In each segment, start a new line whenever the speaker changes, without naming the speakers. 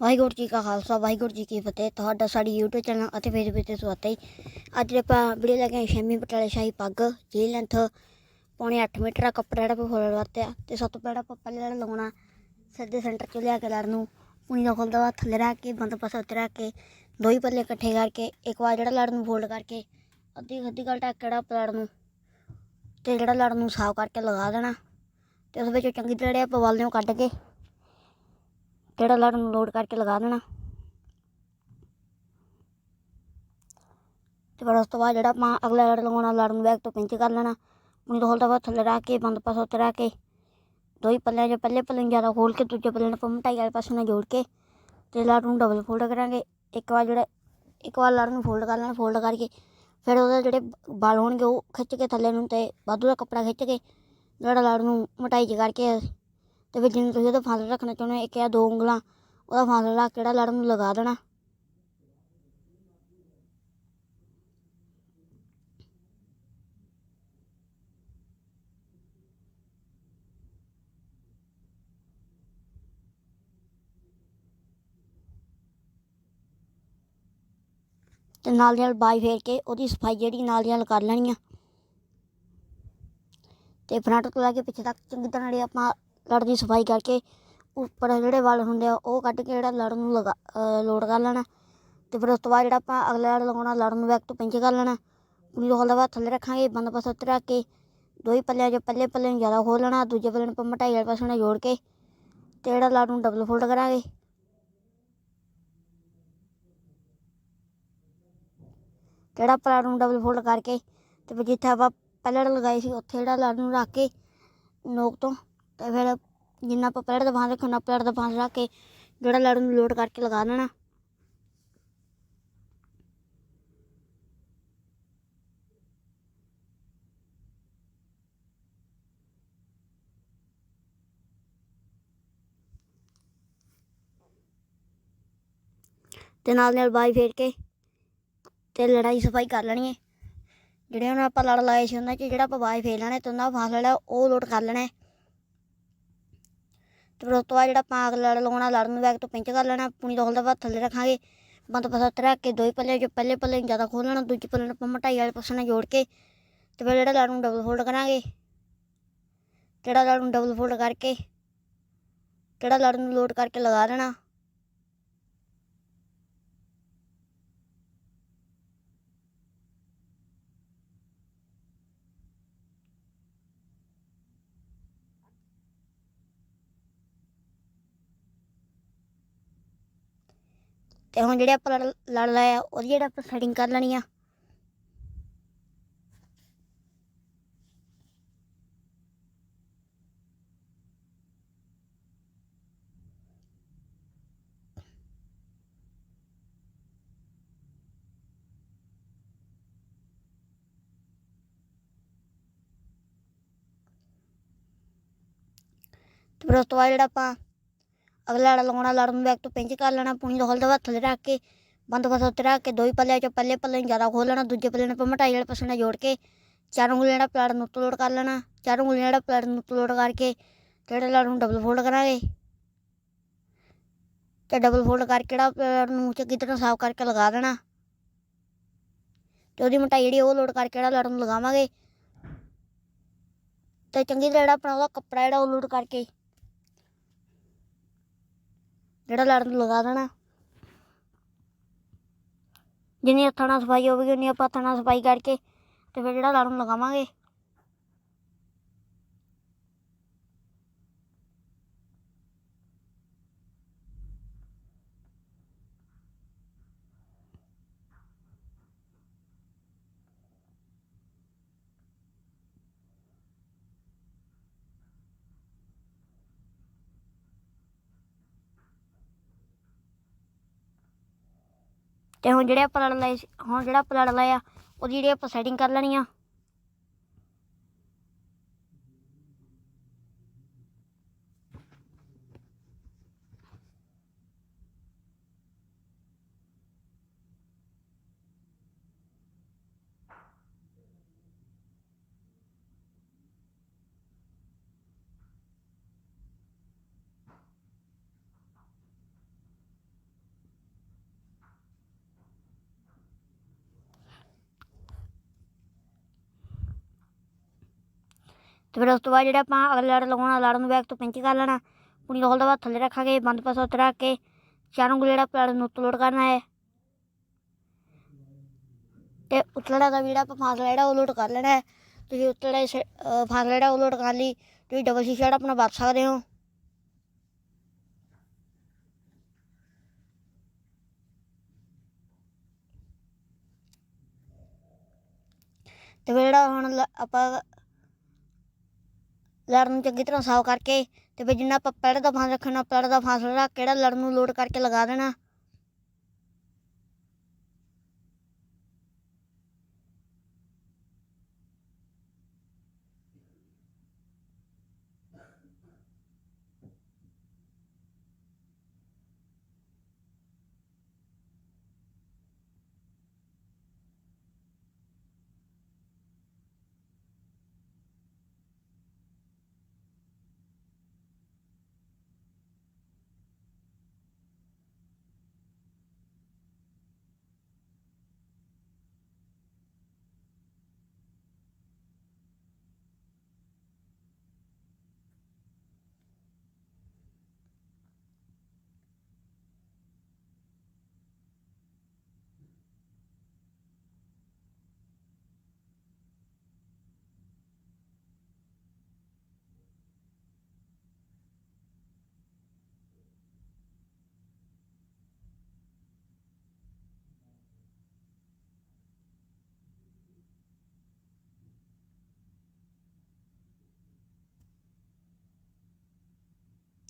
ਵਾਹਿਗੁਰੂ ਜੀ ਕਾ ਖਾਲਸਾ, ਵਾਹਿਗੁਰੂ ਜੀ ਕੀ ਫਤਿਹ। ਤੁਹਾਡਾ ਸਾਡੀ YouTube ਚੈਨਲ ਅਤੇ ਫੇਸਬੁੱਕ ਤੇ ਸਵਾਗਤ ਹੈ ਅੱਜ ਆਪਾਂ ਵੀਡੀਓ ਲੈ ਕੇ ਆਏ ਸ਼ੈਮੀ ਪਟਾਲੇ ਸ਼ਾਹੀ ਪੱਗ, ਜੀ ਲੈਂਥ ਪੌਣੇ 8 ਮੀਟਰ ਆ, ਕੱਪੜਾ ਜਿਹੜਾ ਆਪਾਂ ਫੁੱਲ ਵਰਤਿਆ ਤੇ ਸਭ ਤੋਂ ਪਹਿਲਾਂ ਆਪਾਂ ਪਹਿਲੇ ਜਿਹੜਾ ਲਾਉਣਾ ਸਿੱਧੇ ਸੈਂਟਰ ਚ ਲਿਆ ਕੇ ਲੜ ਨੂੰ। ਪੂਣੀ ਦਾ ਖੁੱਲਦਾ ਵਾ ਥੱਲੇ ਰੱਖ ਕੇ, ਬੰਦ ਪਾਸਾ ਉੱਤੇ ਰੱਖ ਕੇ ਦੋ ਹੀ ਪੱਲੇ ਇਕੱਠੇ ਕਰਕੇ, ਇੱਕ ਵਾਰ ਜਿਹੜਾ ਲੜ ਨੂੰ ਫੋਲਡ ਕਰਕੇ, ਅੱਧੀ ਅੱਧੀ ਗੱਲ ਟੱਕ ਕਿਹੜਾ ਲੜ ਨੂੰ, ਤੇ ਜਿਹੜਾ ਲੜ ਨੂੰ ਸਾਫ਼ ਕਰਕੇ ਲਗਾ ਦੇਣਾ। ਤੇ ਉਸ ਵਿੱਚ ਚੰਗੀ ਤਰ੍ਹਾਂ ਜਿਹੜੇ ਆਪਾਂ ਵੱਲ ਨੂੰ ਕੱਢ ਕੇ ਕਿਹੜਾ ਲੜ ਨੂੰ ਲੋਡ ਕਰਕੇ ਲਗਾ ਦੇਣਾ। ਤੇ ਫਿਰ ਉਸ ਤੋਂ ਬਾਅਦ ਜਿਹੜਾ ਆਪਾਂ ਅਗਲਾ ਲੜ ਲਗਾਉਣਾ ਲੜ ਨੂੰ ਬੈਕ ਤੋਂ ਪਿੰਚ ਕਰ ਲੈਣਾ। ਉਹਨੂੰ ਦੋਲ ਤੋਂ ਬਾਅਦ ਥੱਲੇ ਰੱਖ ਕੇ, ਬੰਦ ਪਾਸੋਂ ਉੱਤੇ ਰੱਖ ਕੇ, ਦੋ ਹੀ ਪੱਲਿਆਂ 'ਚ ਪਹਿਲੇ ਪੱਲੇ ਨੂੰ ਜ਼ਿਆਦਾ ਖੋਲ ਕੇ, ਦੂਜੇ ਪੱਲੇ ਨੂੰ ਆਪਾਂ ਮਟਾਈ ਵਾਲੇ ਪਾਸੇ ਨਾਲ ਜੋੜ ਕੇ, ਤੇ ਲੜ ਨੂੰ ਡਬਲ ਫੋਲਡ ਕਰਾਂਗੇ। ਇੱਕ ਵਾਰ ਜਿਹੜਾ, ਇੱਕ ਵਾਰ ਲੜ ਨੂੰ ਫੋਲਡ ਕਰ ਲੈਣਾ ਫੋਲਡ ਕਰਕੇ ਫਿਰ ਉਹਦੇ ਜਿਹੜੇ ਵਾਲ ਹੋਣਗੇ ਉਹ ਖਿੱਚ ਕੇ ਥੱਲੇ ਨੂੰ ਤੇ ਵਾਧੂ ਦਾ ਕੱਪੜਾ ਖਿੱਚ ਕੇ ਜਿਹੜਾ ਲੜ ਨੂੰ ਮਟਾਈ 'ਚ ਕਰਕੇ ਤੇ ਫਿਰ ਜਿਵੇਂ ਤੁਸੀਂ ਉਹਦਾ ਫਾਸਲਾ ਰੱਖਣਾ ਚਾਹੁੰਦੇ ਹੋ, ਇੱਕ ਜਾਂ ਦੋ ਉਂਗਲਾਂ, ਉਹਦਾ ਫਾਸਲਾ ਰੱਖ ਕੇ ਲੜ ਨੂੰ ਲਗਾ ਦੇਣਾ। ਤੇ ਨਾਲ ਦੀ ਨਾਲ ਬਾਈ ਫੇਰ ਕੇ ਉਹਦੀ ਸਫ਼ਾਈ ਜਿਹੜੀ ਨਾਲ ਦੀ ਨਾਲ ਕਰ ਲੈਣੀ ਆ। ਤੇ ਫਰੰਟ ਤੋਂ ਲੈ ਕੇ ਪਿੱਛੇ ਤੱਕ ਚੰਗੀ ਤਰ੍ਹਾਂ ਜਿਹੜੀ ਆਪਾਂ ਲੜ ਦੀ ਸਫ਼ਾਈ ਕਰਕੇ ਉੱਪਰ ਜਿਹੜੇ ਵਾਲ ਹੁੰਦੇ ਆ, ਉਹ ਕੱਢ ਕੇ ਜਿਹੜਾ ਲੜ ਨੂੰ ਲਗਾ ਲੋਡ ਕਰ ਲੈਣਾ। ਤੇ ਫਿਰ ਉਸ ਤੋਂ ਬਾਅਦ ਜਿਹੜਾ ਆਪਾਂ ਅਗਲਾ ਲੜ ਲਗਾਉਣਾ ਲੜ ਨੂੰ ਬੈਕ ਤੋਂ ਪਿੰਚ ਕਰ ਲੈਣਾ। ਪੂਰੀ ਰੋਲ ਦਾ ਬਾਅਦ ਥੱਲੇ ਰੱਖਾਂਗੇ ਬੰਦ ਪਾਸਾ ਉੱਤੇ ਰੱਖ ਕੇ ਦੋ ਹੀ ਪੱਲਿਆਂ 'ਚ ਪਹਿਲੇ ਪੱਲੇ ਨੂੰ ਜ਼ਿਆਦਾ ਖੋਲ ਲੈਣਾ, ਦੂਜੇ ਪੱਲੇ ਨੂੰ ਆਪਾਂ ਮਟਾਈ ਵਾਲੇ ਪਾਸੇ ਨਾਲ ਜੋੜ ਕੇ ਤੇ ਜਿਹੜਾ ਲੜ ਨੂੰ ਡਬਲ ਫੋਲਡ ਕਰਾਂਗੇ। ਜਿਹੜਾ ਪਲਾਟ ਨੂੰ ਡਬਲ ਫੋਲਡ ਕਰਕੇ ਤੇ ਫਿਰ ਜਿੱਥੇ ਆਪਾਂ ਪਹਿਲਾਂ ਲਗਾਈ ਸੀ, ਉੱਥੇ ਜਿਹੜਾ ਲੜ ਨੂੰ ਰੱਖ ਕੇ ਨੋਕ ਤੋਂ ਤੇ ਫਿਰ ਜਿੰਨਾ ਆਪਾਂ ਪਲੇਟ ਦਾ ਬਾਂਹ ਰੱਖਣਾ ਪਲੇਟ ਦਾ ਬਾਂਹ ਰੱਖ ਕੇ ਜਿਹੜਾ ਲੜ ਨੂੰ ਲੋਡ ਕਰਕੇ ਲਗਾ ਦੇਣਾ। ਤੇ ਨਾਲ ਨਾਲ ਬਾਈ ਫੇਰ ਕੇ ਤੇ ਲੜਾਈ ਸਫ਼ਾਈ ਕਰ ਲੈਣੀ ਹੈ ਜਿਹੜੇ ਹੁਣ ਆਪਾਂ ਲੜ ਲਾਏ ਸੀ ਉਹਨਾਂ 'ਚ, ਜਿਹੜਾ ਆਪਾਂ ਬਾਈ ਫੇਰ ਲੈਣਾ ਤੇ ਉਹਨਾਂ ਦਾ ਫਾਸਲਾ ਜਿਹੜਾ ਉਹ ਲੋਡ ਕਰ ਲੈਣਾ ਫਿਰ ਉਸ ਤੋਂ ਬਾਅਦ ਜਿਹੜਾ ਆਪਾਂ ਅਗਲਾ ਲੜ ਲਗਾਉਣਾ ਲੜ ਨੂੰ ਬੈਗ ਤੋਂ ਪਿੰਚ ਕਰ ਲੈਣਾ, ਪੂਣੀ ਦਾ ਹੋਲਦਾ ਬਾਅਦ ਥੱਲੇ ਰੱਖਾਂਗੇ। ਬੰਦ ਪਾਸਾ ਉੱਤੇ ਰੱਖ ਕੇ ਦੋ ਹੀ ਪੱਲੇ, ਜੋ ਪਹਿਲੇ ਪੱਲੇ ਨੂੰ ਜ਼ਿਆਦਾ ਖੋਲ ਲੈਣਾ, ਦੂਜੇ ਪੱਲੇ ਨੂੰ ਆਪਾਂ ਮਟਾਈ ਵਾਲੇ ਪਾਸੇ ਨਾਲ ਜੋੜ ਕੇ ਤੇ ਫਿਰ ਜਿਹੜਾ ਲੜ ਨੂੰ ਡਬਲ ਫੋਲਡ ਕਰਾਂਗੇ। ਜਿਹੜਾ ਲੜ ਨੂੰ ਡਬਲ ਫੋਲਡ ਕਰਕੇ, ਜਿਹੜਾ ਲੜ ਨੂੰ ਲੋਡ ਕਰਕੇ ਲਗਾ ਦੇਣਾ। ਤੇ ਹੁਣ ਜਿਹੜੇ ਆਪਾਂ ਲੜ ਲਾਇਆ ਉਹਦੀ ਜਿਹੜਾ ਆਪਾਂ ਸੈਟਿੰਗ ਕਰ ਲੈਣੀ ਆ। ਤੇ ਫਿਰ ਉਸ ਤੋਂ ਬਾਅਦ ਜਿਹੜਾ ਆਪਾਂ ਅਗਲਾ ਲੜ ਲਗਾਉਣਾ ਲੜ ਨੂੰ ਬੈਕ ਤੋਂ ਪਿੰਚ ਕਰ ਲੈਣਾ, ਪੁਣੀ ਦਾ ਹੋਲ ਦਾ ਥੱਲੇ ਰੱਖ ਕੇ ਬੰਦ ਉੱਤੇ ਰੱਖ ਕੇ, ਦੋ ਹੀ ਪੱਲਿਆਂ 'ਚ ਪਹਿਲੇ ਪੱਲੇ ਨੂੰ ਜ਼ਿਆਦਾ ਖੋਲ ਲੈਣਾ, ਦੂਜੇ ਪੱਲੇ ਨੂੰ ਆਪਾਂ ਮਟਾਈ ਵਾਲੇ ਪਾਸੇ ਨਾਲ ਜੋੜ ਕੇ, ਚਾਰ ਉਂਗਲੀਆਂ ਜਿਹੜਾ ਪਲਾਟ ਨੂੰ ਉੱਤੋਂ ਲੋਡ ਕਰ ਲੈਣਾ, ਚਾਰ ਉਂਗਲੀਆਂ ਜਿਹੜਾ ਪਲਾਟ ਨੂੰ ਉੱਤੋਂ ਲੋਡ ਕਰਕੇ ਜਿਹੜੇ ਲੜ ਨੂੰ ਡਬਲ ਫੋਲਡ ਕਰਾਂਗੇ। ਤੇ ਡਬਲ ਫੋਲਡ ਕਰਕੇ ਜਿਹੜਾ ਪਲਾਟ ਨੂੰ ਚੰਗੀ ਤਰ੍ਹਾਂ ਸਾਫ਼ ਕਰਕੇ ਲਗਾ ਦੇਣਾ। ਤੇ ਉਹਦੀ ਮਟਾਈ ਜਿਹੜੀ ਉਹ ਲੋਡ ਕਰਕੇ ਜਿਹੜਾ ਲੜ ਨੂੰ ਲਗਾਵਾਂਗੇ। ਤੇ ਚੰਗੀ ਤਰ੍ਹਾਂ ਜਿਹੜਾ ਆਪਣਾ ਉਹਦਾ ਕੱਪੜਾ ਜਿਹੜਾ ਉਹ ਲੋਡ ਕਰਕੇ ਜਿਹੜਾ ਲੜ ਨੂੰ ਲਗਾ ਦੇਣਾ। ਜਿੰਨੀ ਹੱਥਾਂ ਨਾਲ ਸਫ਼ਾਈ ਹੋਵੇਗੀ ਉਨੀ ਆਪਾਂ ਹੱਥਾਂ ਨਾਲ ਸਫ਼ਾਈ ਕਰਕੇ ਤੇ ਫਿਰ ਜਿਹੜਾ ਲੜ ਲਗਾਵਾਂਗੇ। ਤੇ ਹੁਣ ਜਿਹੜੇ ਆਪਾਂ ਲੜ ਲਏ ਸੀ ਹੁਣ ਜਿਹੜਾ ਆਪਾਂ ਲੜ ਲਾਇਆ ਉਹਦੀ ਜਿਹੜੀ ਆਪਾਂ ਸੈਟਿੰਗ ਕਰ ਲੈਣੀ ਆ ਤੇ ਫਿਰ ਉਸ ਤੋਂ ਬਾਅਦ ਜਿਹੜਾ ਆਪਾਂ ਅਗਲਾ ਲੜ ਲਗਾਉਣਾ ਲੜ ਨੂੰ ਬੈਕ ਤੋਂ ਪਿੰਚ ਕਰ ਲੈਣਾ। ਪੁਣੀ ਰੋਲ ਦਾ ਬਾਅਦ ਥੱਲੇ ਰੱਖਾਂਗੇ, ਬੰਦ ਪਾਸਾ ਉੱਤੇ ਕੇ, ਚਾਰਾਂ ਗੁਲੇ ਜਿਹੜਾ ਲੜ ਨੂੰ ਉੱਤੇ ਲੋਡ ਕਰਨਾ ਹੈ। ਤੇ ਉਤਲੜਾ ਦਾ ਵੀ ਜਿਹੜਾ ਆਪਾਂ ਫਾਸਲਾ ਜਿਹੜਾ ਉਹ ਲੋਡ ਕਰ ਲੈਣਾ ਹੈ। ਤੁਸੀਂ ਉਤਲੜਾ ਫਾਸਲਾ ਜਿਹੜਾ ਉਹ ਲੋਡ ਕਰ ਲਈ, ਤੁਸੀਂ ਡਬਲ ਸ਼ੀਸ਼ਾ ਜਿਹੜਾ ਆਪਣਾ ਵਰਤ ਸਕਦੇ ਹੋ। ਤੇ ਫਿਰ ਜਿਹੜਾ ਹੁਣ ਲ- ਆਪਾਂ ਲੜ ਨੂੰ ਚੰਗੀ ਤਰ੍ਹਾਂ ਸਾਫ਼ ਕਰਕੇ ਤੇ ਫਿਰ ਜਿੰਨਾ ਆਪਾਂ ਪੈੜ ਦਾ ਫਾਂਸ ਰੱਖਣਾ, ਪੈੜ ਦਾ ਫਾਸਲਾ ਰੱਖ ਕੇ ਲੜ ਨੂੰ ਲੋਡ ਕਰਕੇ ਲਗਾ ਦੇਣਾ।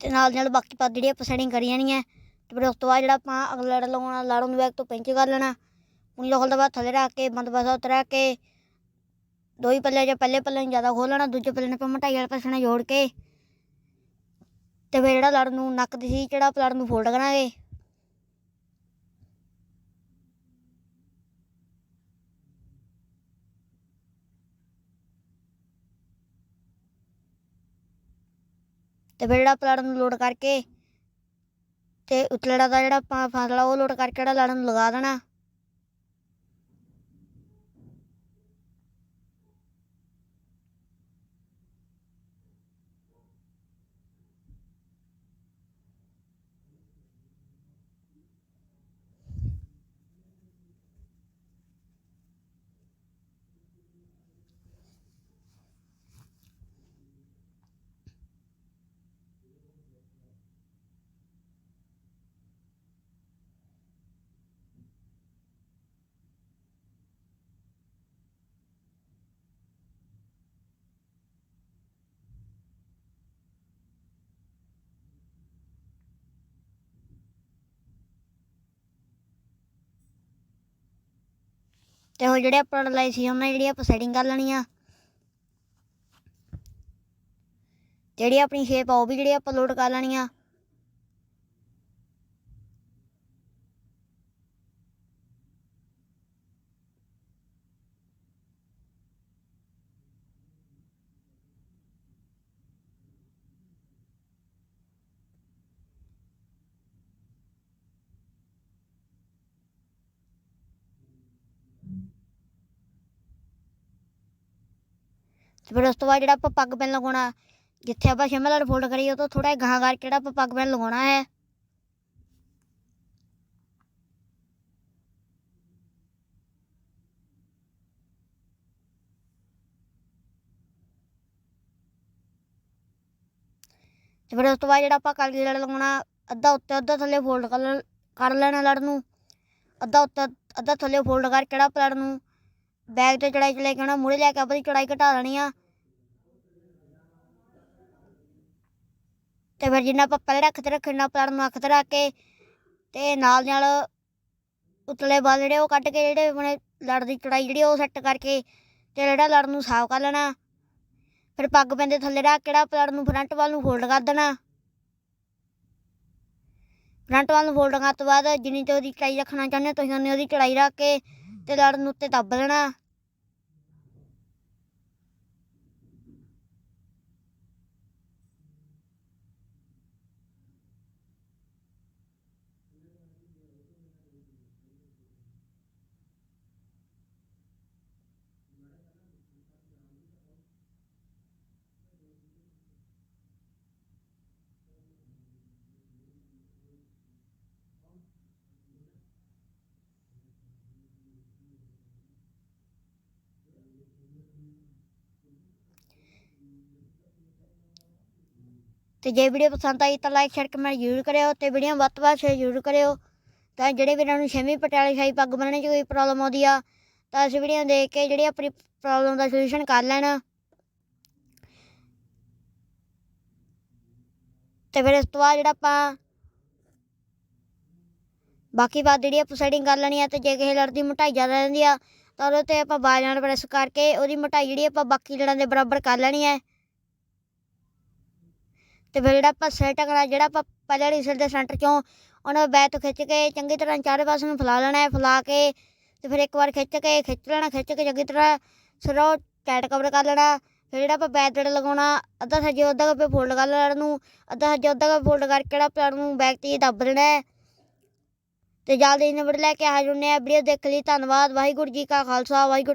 ਤੇ ਨਾਲ ਨਾਲ ਬਾਕੀ ਪੱਦ ਜਿਹੜੀ ਆਪਾਂ ਸੈਟਿੰਗ ਕਰੀ ਜਾਣੀ ਹੈ, ਤੇ ਫਿਰ ਉਸ ਤੋਂ ਬਾਅਦ ਜਿਹੜਾ ਆਪਾਂ ਅਗਲਾ ਲੜ ਲਗਾਉਣਾ ਲੜਨ ਨੂੰ ਬੈਕ ਤੋਂ ਪਿੰਚ ਕਰ ਲੈਣਾ ਪੁਣੀ ਲੋਕਲ ਦਾ ਬਾਅਦ ਥੱਲੇ ਰੱਖ ਕੇ ਬੰਦ ਪਾਸਾ ਉਤਰਾ ਕੇ, ਦੋ ਹੀ ਪੱਲੇ ਜਾਂ ਪਹਿਲੇ ਪੱਲੇ ਨੂੰ ਜ਼ਿਆਦਾ ਖੋਲ ਲੈਣਾ, ਦੂਜੇ ਪੱਲੇ ਨੂੰ ਆਪਾਂ ਮਟਾਈ ਵਾਲੇ ਪਾਸੇ ਨਾਲ ਜੋੜ ਕੇ, ਤੇ ਫਿਰ ਜਿਹੜਾ ਲੜ ਨੂੰ ਨੱਕ ਦੀ ਸੀ ਜਿਹੜਾ ਆਪਾਂ ਲੜ ਨੂੰ ਫੋਲਡ ਕਰਾਂਗੇ ਤੇ ਫਿਰ ਜਿਹੜਾ ਆਪਾਂ ਲੜ ਨੂੰ ਲੋਡ ਕਰਕੇ ਤੇ ਉਤਲੜਾ ਦਾ ਜਿਹੜਾ ਆਪਾਂ ਫਾਸਲਾ ਉਹ ਲੋਡ ਕਰਕੇ ਜਿਹੜਾ ਲੜਨ ਨੂੰ ਲਗਾ ਦੇਣਾ। ਤੇ ਉਹ ਜਿਹੜੇ ਆਪਾਂ ਲਾਈ ਸੀ, ਉਹਨਾਂ ਦੀ ਜਿਹੜੀ ਆਪਾਂ ਸੈਟਿੰਗ ਕਰ ਲੈਣੀ ਆ। ਜਿਹੜੀ ਆਪਣੀ ਸ਼ੇਪ ਆ, ਉਹ ਵੀ ਜਿਹੜੀ ਆਪਾਂ ਲੋਡ ਕਰ ਲੈਣੀ ਆ। ਤੇ ਫਿਰ ਉਸ ਤੋਂ ਬਾਅਦ ਜਿਹੜਾ ਆਪਾਂ ਪੱਗ ਪੈਨ ਲਗਾਉਣਾ, ਜਿੱਥੇ ਆਪਾਂ ਸ਼ਿਮਲਾ ਲੜ ਫੋਲਡ ਕਰੀਏ, ਉਹ ਤੋਂ ਥੋੜਾ ਗਾਹਾਂ ਕਰਕੇ ਕਿਹੜਾ ਆਪਾਂ ਪੱਗ ਪੈਨ ਲਗਾਉਣਾ ਹੈ। ਤੇ ਫਿਰ ਉਸ ਤੋਂ ਬਾਅਦ ਜਿਹੜਾ ਆਪਾਂ ਕਲਗੀ ਲੜ ਲਗਾਉਣਾ, ਅੱਧਾ ਉੱਤੇ ਅੱਧਾ ਥੱਲੇ ਫੋਲਡ ਕਰ ਲੈ- ਕਰ ਲੈਣਾ ਲੜ ਨੂੰ। ਅੱਧਾ ਉੱਤੇ ਅੱਧਾ ਥੱਲੇ ਫੋਲਡ ਕਰਕੇ ਜਿਹੜਾ ਆਪਾਂ ਨੂੰ। ਬੈਗ ਤੇ ਚੜਾਈ ਚਲੇ ਕੇ ਆਉਣਾ, ਮੂਹਰੇ ਲੈ ਕੇ ਆਪਣੀ ਚੜਾਈ ਘਟਾ ਲੈਣੀ ਆ। ਤੇ ਫਿਰ ਜਿੰਨਾ ਆਪਾਂ ਪਹਿਲੇ ਰੱਖ ਤੇ ਰੱਖਣਾ ਪਲਾਨ ਨੂੰ ਅੱਖ ਤੇ ਰੱਖ ਕੇ, ਤੇ ਨਾਲ ਨਾਲ ਉਤਲੇ ਬਲ ਜਿਹੜੇ ਉਹ ਕੱਢ ਕੇ ਜਿਹੜੇ ਆਪਣੇ ਲੜ ਦੀ ਚੜਾਈ ਜਿਹੜੀ ਉਹ ਸੈੱਟ ਕਰਕੇ ਤੇ ਜਿਹੜਾ ਲੜ ਨੂੰ ਸਾਫ਼ ਕਰ ਲੈਣਾ। ਫਿਰ ਪੱਗ ਪੈਂਦੇ ਥੱਲੇ ਰੱਖ ਕੇ ਜਿਹੜਾ ਪਲੜ ਨੂੰ ਫਰੰਟ ਵੱਲ ਨੂੰ ਫੋਲਡ ਕਰ ਦੇਣਾ। ਫਰੰਟ ਵੱਲ ਨੂੰ ਫੋਲਡ ਕਰਨ ਤੋਂ ਬਾਅਦ ਜਿੰਨੀ ਤੇ ਉਹਦੀ ਚੜਾਈ ਰੱਖਣਾ ਚਾਹੁੰਦੇ ਹੋ, ਤੁਸੀਂ ਉਨੀ ਉਹਦੀ ਚੜਾਈ ਰੱਖ ਕੇ ਤੇ ਲੜਨ ਉੱਤੇ ਦੱਬ ਲੈਣਾ। ਤੇ ਜੇ ਵੀਡੀਓ ਪਸੰਦ ਆਈ ਤਾਂ ਲਾਈਕ ਸ਼ੇਅਰ ਕਮੈਂਟ ਜ਼ਰੂਰ ਕਰਿਓ ਤੇ ਵੀਡੀਓ ਵੱਧ ਤੋਂ ਵੱਧ ਸ਼ੇਅਰ ਜ਼ਰੂਰ ਕਰਿਓ। ਤਾਂ ਜਿਹੜੇ ਵੀਰਾਂ ਨੂੰ ਛੇਵੀਂ ਪਟਿਆਲੇ ਸ਼ਾਹੀ ਪੱਗ ਬੰਨ੍ਹਣੇ 'ਚ ਕੋਈ ਪ੍ਰੋਬਲਮ ਆਉਂਦੀ ਆ, ਤਾਂ ਅਸੀਂ ਵੀਡੀਓ ਦੇਖ ਕੇ ਜਿਹੜੀ ਆਪਣੀ ਪ੍ਰੋਬਲਮ ਦਾ ਸੋਲੂਸ਼ਨ ਕਰ ਲੈਣਾ। ਤੇ ਫਿਰ ਇਸ ਤੋਂ ਬਾਅਦ ਜਿਹੜਾ ਆਪਾਂ ਬਾਕੀ ਬਾਤ ਜਿਹੜੀ ਆਪਾਂ ਸੈਟਿੰਗ ਕਰ ਲੈਣੀ ਆ ਤੇ ਜੇ ਕਿਸੇ ਲੜ ਦੀ ਮੋਟਾਈ ਜ਼ਿਆਦਾ ਰਹਿੰਦੀ ਆ, ਤਾਂ ਉਹਦੇ ਤੇ ਆਪਾਂ ਬਾਲ ਨਾਲ ਪ੍ਰੈਸ ਕਰਕੇ ਉਹਦੀ ਮੋਟਾਈ ਜਿਹੜੀ ਆਪਾਂ ਬਾਕੀ ਲੜਾਂ ਦੇ ਬਰਾਬਰ ਕਰ ਲੈਣੀ ਹੈ ਤੇ ਫਿਰ ਜਿਹੜਾ ਆਪਾਂ ਸਿਰ ਕਰਨਾ ਜਿਹੜਾ ਆਪਾਂ ਪਹਿਲਾਂ ਸਿਰ ਦੇ ਸੈਂਟਰ ਚੋਂ, ਉਹਨਾਂ ਬੈਕ ਤੋਂ ਖਿੱਚ ਕੇ ਚੰਗੀ ਤਰ੍ਹਾਂ ਚਾਰੇ ਪਾਸੇ ਨੂੰ ਫੈਲਾ ਲੈਣਾ ਹੈ, ਫੈਲਾ ਕੇ ਤੇ ਫਿਰ ਇੱਕ ਵਾਰ ਖਿੱਚ ਕੇ, ਖਿੱਚ ਲੈਣਾ, ਖਿੱਚ ਕੇ ਚੰਗੀ ਤਰ੍ਹਾਂ ਸਿਰੋਂ ਟਾਈਟ ਕਵਰ ਕਰ ਲੈਣਾ। ਫਿਰ ਜਿਹੜਾ ਆਪਾਂ ਬੈਕ ਡੜ ਲਗਾਉਣਾ, ਅੱਧਾ ਸੱਜੇ, ਅੱਧਾ ਕੱਪੇ ਫੋਲਡ ਕਰ ਲੈਣਾ ਨੂੰ, ਅੱਧਾ ਸੱਜੇ, ਅੱਧਾ ਕੱਪੇ ਫੋਲਡ ਕਰਕੇ ਜਿਹੜਾ ਪਲਾਟ ਨੂੰ ਬੈਕ ਤੇ ਦੱਬ ਦੇਣਾ ਹੈ। ਤੇ ਜਲਦੀ ਨੰਬਰ ਲੈ ਕੇ ਹਾਜ਼ਰ ਹੁੰਦੇ ਆ ਵੀਡੀਓ ਦੇਖ ਲਈ, ਧੰਨਵਾਦ। ਵਾਹਿਗੁਰੂ ਜੀ ਕਾ ਖਾਲਸਾ, ਵਾਹਿਗੁਰੂ